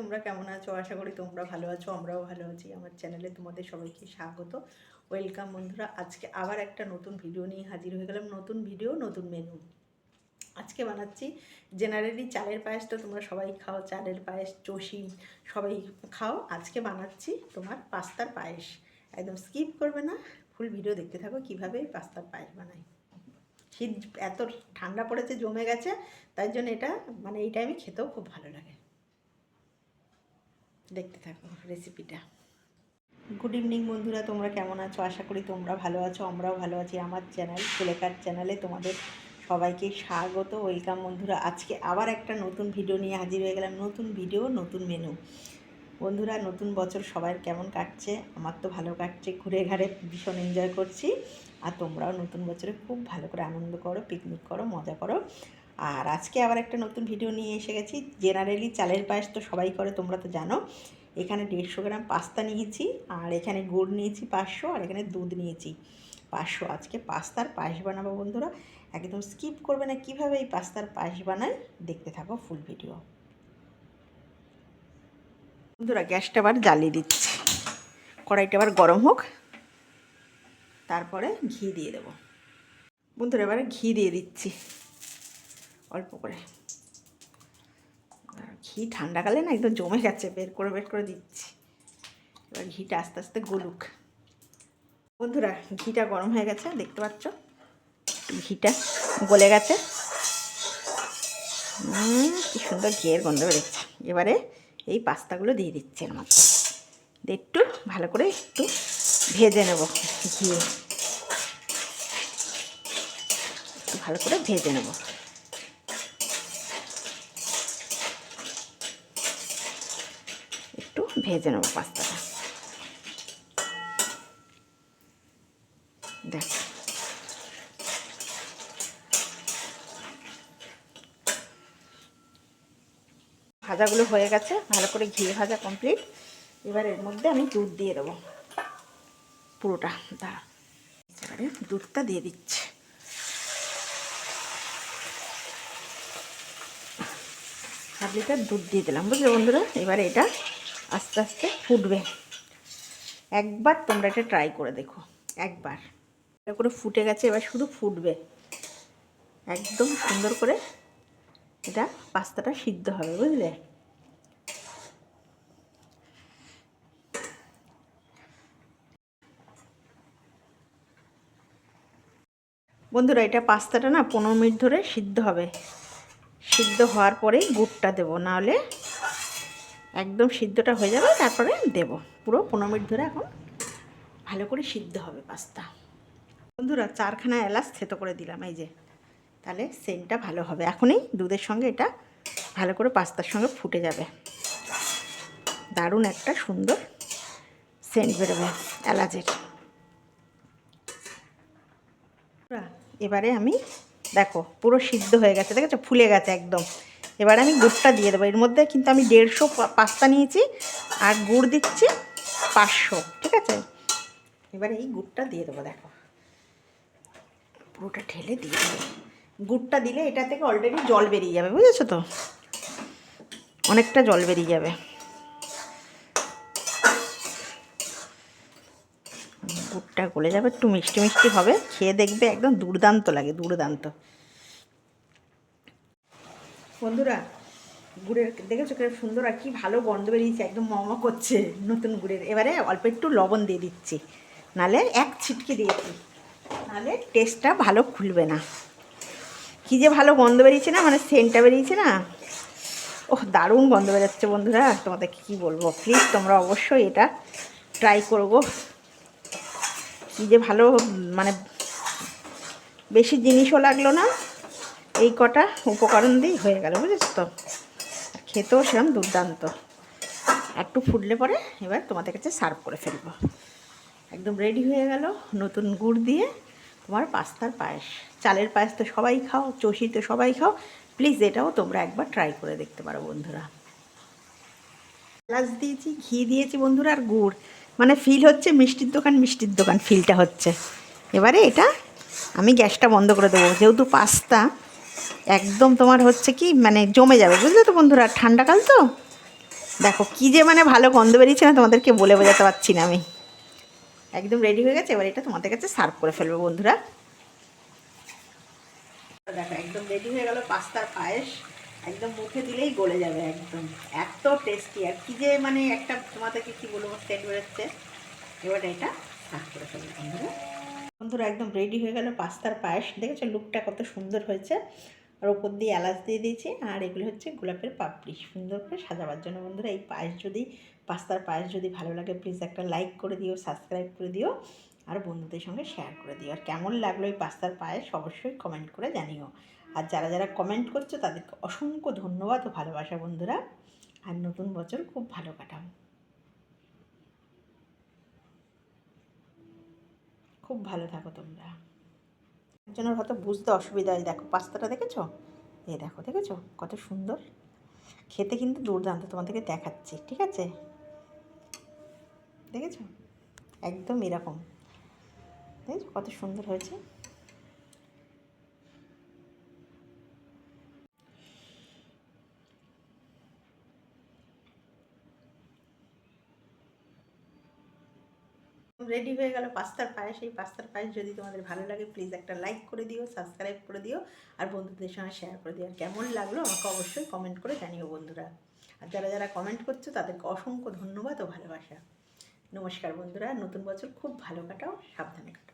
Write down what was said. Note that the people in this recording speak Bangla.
তোমরা কেমন আছো? আশা করি তোমরা ভালো আছো, আমরাও ভালো আছি। আমার চ্যানেলে তোমাদের সবাইকে স্বাগত। ওয়েলকাম বন্ধুরা, আজকে আবার একটা নতুন ভিডিও নিয়ে হাজির হয়ে গেলাম। নতুন ভিডিও নতুন মেনু আজকে বানাচ্ছি জেনারেলি চালের পায়েস। তো তোমরা সবাই খাও চালের পায়েস, চষি, সবাই খাও। আজকে বানাচ্ছি তোমার পাস্তার পায়েস। একদম স্কিপ করবে না ফুল ভিডিও দেখতে থাকো কীভাবে পাস্তার পায়েস বানাই। শীত এত ঠান্ডা পড়েছে, জমে গেছে, তাই জন্য এটা মানে এই টাইমে খেতেও খুব ভালো লাগে। দেখতে থাকো রেসিপিটা গুড ইভিনিং বন্ধুরা, তোমরা কেমন আছো? আশা করি তোমরা ভালো আছো, আমরাও ভালো আছি। আমার চ্যানেল সুলেখার চ্যানেলে তোমাদের সবাইকে স্বাগত। ওয়েলকাম বন্ধুরা, আজকে আবার একটা নতুন ভিডিও নিয়ে হাজির হয়ে গেলাম। নতুন ভিডিও নতুন মেনু বন্ধুরা, নতুন বছর সবার কেমন কাটছে? আমার তো ভালো কাটছে ঘুরে ঘাড়ে ভীষণ এনজয় করছি। আর তোমরাও নতুন বছরে খুব ভালো করে আনন্দ করো পিকনিক করো, মজা করো। আর আজকে আবার একটা নতুন ভিডিও নিয়ে এসে গেছি। জেনারেলি চালের পায়েস তো সবাই করে, তোমরা তো জানো। এখানে দেড়শো গ্রাম পাস্তা নিয়েছি, আর এখানে গুড় নিয়েছি পাঁচশো, আর এখানে দুধ নিয়েছি পাঁচশো। আজকে পাস্তার পায়েস বানাবো বন্ধুরা। একদম স্কিপ করবে না, কীভাবে এই পাস্তার পায়েস বানায় দেখতে থাকো ফুল ভিডিও বন্ধুরা, গ্যাসটা আবার জ্বালিয়ে দিচ্ছি। কড়াইটা আবার গরম হোক, তারপরে ঘি দিয়ে দেবো। বন্ধুরা, এবারে ঘি দিয়ে দিচ্ছি। অল্প করে। ঘি ঠান্ডাকালে না একদম জমে গেছে, বের করে বের করে দিচ্ছি। এবার ঘিটা আস্তে আস্তে গলুক। বন্ধুরা, ঘিটা গরম হয়ে গেছে, দেখতে পাচ্ছ? ঘিটা গলে গেছে। কি সুন্দর ঘিয়ের গন্ধ বেরোচ্ছে। এবারে এই পাস্তাগুলো দিয়ে দিচ্ছে এর মধ্যে। একটু ভালো করে একটু ভেজে নেব একটু ভালো করে ভেজে নেব একটু ভেজে নেব পাস্তাটা। দেখ। ভাজাগুলো হয়ে গেছে, ভালো করে ঘি ভাজা কমপ্লিট এবার এর মধ্যে আমি দুধ দিয়ে দেবো। পুরোটা, দাঁড়া। এবারে দুধটা দিয়ে দিচ্ছি। হাফ লিটার দুধ দিয়ে দিলাম, বুঝলে বন্ধুরা? এবারে এটা আস্তে আস্তে ফুটবে। একবার তোমরা এটা ট্রাই করে দেখো, একবার। এটা করে ফুটে গেছে, এবার শুধু ফুটবে। একদম সুন্দর করে এটা পাস্তাটা সিদ্ধ হবে, বুঝলে? বন্ধুরা, এটা পাস্তাটা না পনেরো মিনিট ধরে সিদ্ধ হবে। সিদ্ধ হওয়ার পরেই গুড়টা দেবো, নাহলে একদম সিদ্ধটা হয়ে যাবে, তারপরে দেব। পুরো পনেরো মিনিট ধরে এখন ভালো করে সিদ্ধ হবে পাস্তা। বন্ধুরা, চারখানা এলাচ থেতো করে দিলাম, এই যে। তাহলে সেন্টটা ভালো হবে। এখনই দুধের সঙ্গে এটা ভালো করে পাস্তার সঙ্গে ফুটে যাবে। দারুণ একটা সুন্দর সেন্ট বেরোবে এলাচের। এবারে আমি, দেখো, পুরো সিদ্ধ হয়ে গেছে, দেখেছ? ফুলে গেছে একদম। এবারে আমি গুড়টা দিয়ে দেবো। এর মধ্যে কিন্তু আমি দেড়শো পাস্তা নিয়েছি আর গুড় দিচ্ছি পাঁচশো, ঠিক আছে? এবারে এই গুড়টা দিয়ে দেবো, দেখো। পুরোটা ঠেলে দিয়ে দেবো। গুড়টা দিলে এটা থেকে অলরেডি জল বেরিয়ে যাবে, বুঝেছ তো? অনেকটা জল বেরিয়ে যাবে। গুড়টা গলে যাবে, একটু মিষ্টি মিষ্টি হবে, খেয়ে দেখবে একদম দুর্দান্ত লাগে, দুর্দান্ত। বন্ধুরা, গুড়ের, দেখেছ কি সুন্দর আর কি ভালো গন্ধ বেরিয়েছে, একদম মম করছে নতুন গুড়ের। এবারে অল্প একটু লবণ দিয়ে দিচ্ছি, নালে এক ছিটকে দিয়েছি নাহলে টেস্টটা ভালো খুলবে না। কী যে ভালো গন্ধ বেরিয়েছে না মানে সেন্টটা বেরিয়েছে না। ওহ, দারুণ গন্ধ বেরোচ্ছে বন্ধুরা তোমাদেরকে কী বলব? প্লিজ তোমরা অবশ্যই এটা ট্রাই করব। কী যে ভালো মানে বেশি জিনিসও লাগল না এই কটা উপকরণ দিয়েই হয়ে গেল, বুঝেছ তো? খেতেও সেরকম দুর্দান্ত। একটু ফুটলে পরে এবার তোমাদের কাছে সার্ভ করে ফেলব। একদম রেডি হয়ে গেল, নতুন গুড় দিয়ে তোমার পাস্তার পায়েস। চালের পায়েস তো সবাই খাও, চষি তো সবাই খাও। প্লিজ এটাও তোমরা একবার ট্রাই করে দেখতে পারো বন্ধুরা। এলাচ দিয়েছি, ঘি দিয়েছি বন্ধুরা, আর গুড়। মানে ফিল হচ্ছে মিষ্টির দোকান মিষ্টির দোকান ফিলটা হচ্ছে। এবারে এটা আমি গ্যাসটা বন্ধ করে দেবো। যেহেতু পাস্তা একদম তোমার হচ্ছে কি মানে জমে যাবে, বুঝলে তো বন্ধুরা? ঠান্ডাকাল তো? দেখো, কি যে মানে ভালো গন্ধ বেরিয়েছে না, তোমাদেরকে বলে বোঝাতে পারছি না আমি। একদম রেডি হয়ে গেছে, এবার এটা তোমাদের কাছে সার্ভ করে ফেলব বন্ধুরা। দেখো, একদম রেডি হয়ে গেল পাস্তার পায়েস। একদম মুখে দিলেই গলে যাবে একদম। এত টেস্টি আর কি যে মানে একটা তোমাদেরকে কি বলব সেট বেরোচ্ছে এবার এটা সার্ভ করে ফেলব বন্ধুরা। বন্ধুরা একদম রেডি হয়ে গেল পাস্তার পায়েস। দেখেছ? লুকটা কত সুন্দর হয়েছে। আর ওপর দিয়ে এলাচ দিয়ে দিয়েছি। আর এগুলো হচ্ছে গোলাপের পাপড়ি। সুন্দর করে সাজাবার জন্য বন্ধুরা এই পায়েস যদি, পাস্তার পায়েস যদি ভালো লাগে প্লিজ একটা লাইক করে দিও সাবস্ক্রাইব করে দিও, আর বন্ধুদের সঙ্গে শেয়ার করে দিও। আর কেমন লাগল এই পাস্তার পায়েস? অবশ্যই কমেন্ট করে জানিও। আর যারা যারা কমেন্ট করছ, তাদেরকে অসংখ্য ধন্যবাদ ও ভালোবাসা বন্ধুরা। আর নতুন বছর খুব ভালো কাটাও। খুব ভালো থাকো তোমরা। একজনের হয়তো বুঝতে অসুবিধা হয়, দেখো পাস্তাটা দেখেছ? এই দেখো, দেখেছ? কত সুন্দর। খেতে কিন্তু দুর্দান্ত, তোমাদেরকে দেখাচ্ছি, ঠিক আছে? দেখেছ? একদম এরকম। দেখেছ কত সুন্দর হয়েছে? রেডি হয়ে গেল পাস্তার পায়েস। এই পাস্তার পায়েস যদি তোমাদের ভালো লাগে প্লিজ একটা লাইক করে দিও সাবস্ক্রাইব করে দিও, আর বন্ধুদের সঙ্গে শেয়ার করে দিও। আর কেমন লাগল আমাকে অবশ্যই কমেন্ট করে জানিও বন্ধুরা। আর যারা যারা কমেন্ট করছ, তাদেরকে অসংখ্য ধন্যবাদ ও ভালোবাসা। নমস্কার বন্ধুরা, নতুন বছর খুব ভালো কাটাও, সাবধানে কাটাও।